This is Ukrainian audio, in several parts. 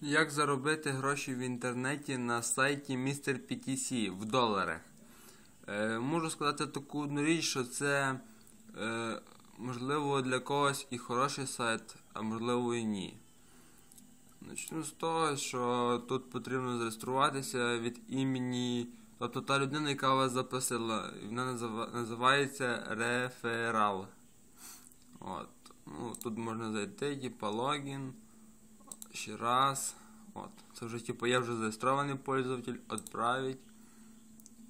Як заробити гроші в інтернеті на сайті Mr. PTC в доларах? Е, можу сказати таку одну річ, що це е, можливо для когось і хороший сайт, а можливо і ні. Начну з того, що тут потрібно зареєструватися від імені, тобто та людина, яка вас запросила, вона називається реферал. От. Ну, тут можна зайти, типа логін. Ще раз. От. Це вже типу я вже зареєстрований пользователь, відправить.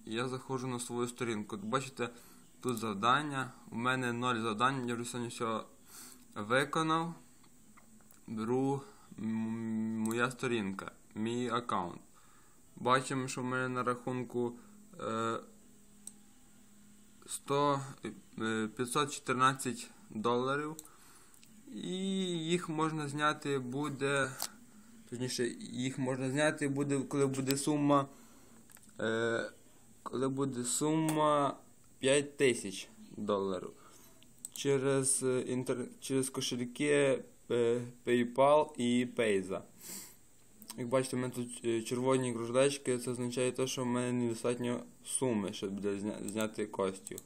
І я заходжу на свою сторінку. Як бачите, тут завдання. У мене 0 завдань, я вже сьогодні все виконав. Беру моя сторінка, мій аккаунт. Бачимо, що в мене на рахунку е, 100, е, 514 доларів. І їх можна зняти буде. Точніше, їх можна зняти буде, коли буде сума. Е, коли буде сума 5 тисяч доларів. Через, е, інтер... через кошельки е, PayPal і Payza. Як бачите, у мене тут е, червоні кружечки, це означає те, що в мене недостатньо суми, щоб для зня... зняти коштів.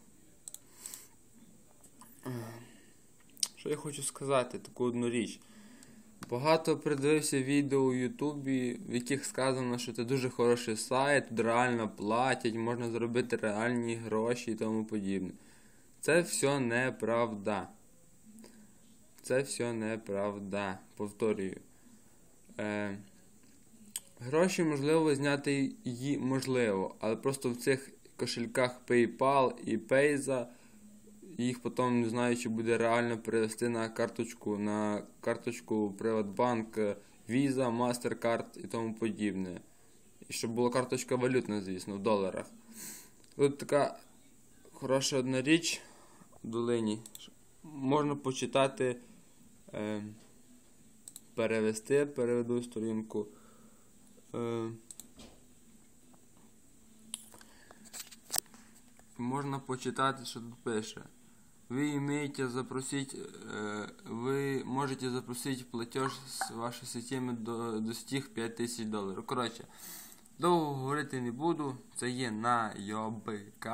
Що я хочу сказати, таку одну річ. Багато придивився відео у Ютубі, в яких сказано, що це дуже хороший сайт, тут реально платять, можна зробити реальні гроші і тому подібне. Це все неправда. Це все неправда. Повторюю. Е, гроші можливо зняти її можливо, але просто в цих кошельках PayPal і Payza їх потім не знаю, чи буде реально перевести на карточку, на карточку Приватбанк, Visa, MasterCard і тому подібне. І щоб була карточка валютна, звісно, в доларах. Тут така хороша одна річ в долині. Можна почитати, е, перевести, переведу сторінку. Е, можна почитати, що тут пише. Вы имеете запросить, э, вы можете запросить платеж з вашої системи до достиг 5000 доларів. Коротше, довго говорити не буду. Це є на ЙОБК.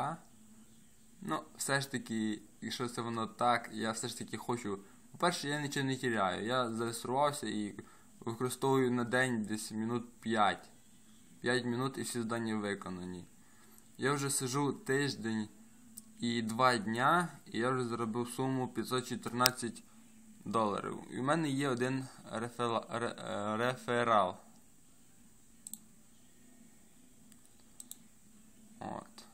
Ну, все ж таки, якщо це воно так, я все ж таки хочу. По-перше, я нічого не тіряю. Я зареєструвався і використовую на день десь минут 5. 5 минут і всі завдання виконані. Я вже сижу тиждень і 2 дня, і я вже заробив суму 514 доларів. І в мене є один рефела, ре, е, реферал. От.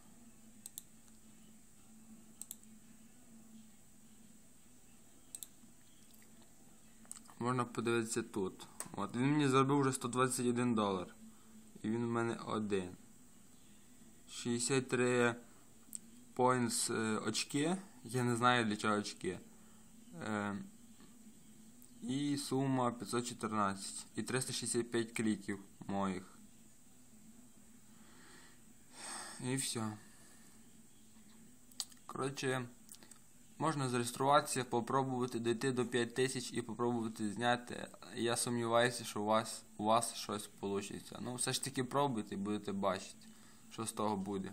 Можна подивитися тут. От. Він мені заробив вже 121 долар. І він у мене один. 63 points е, очки. Я не знаю для чого очки. Е, і сума 514. І 365 кліків моїх. І все. Коротше, можна зареєструватися, попробувати дійти до 5000 і попробувати зняти. Я сумніваюся, що у вас, у вас щось вийде. Ну, все ж таки пробуйте і будете бачити, що з того буде.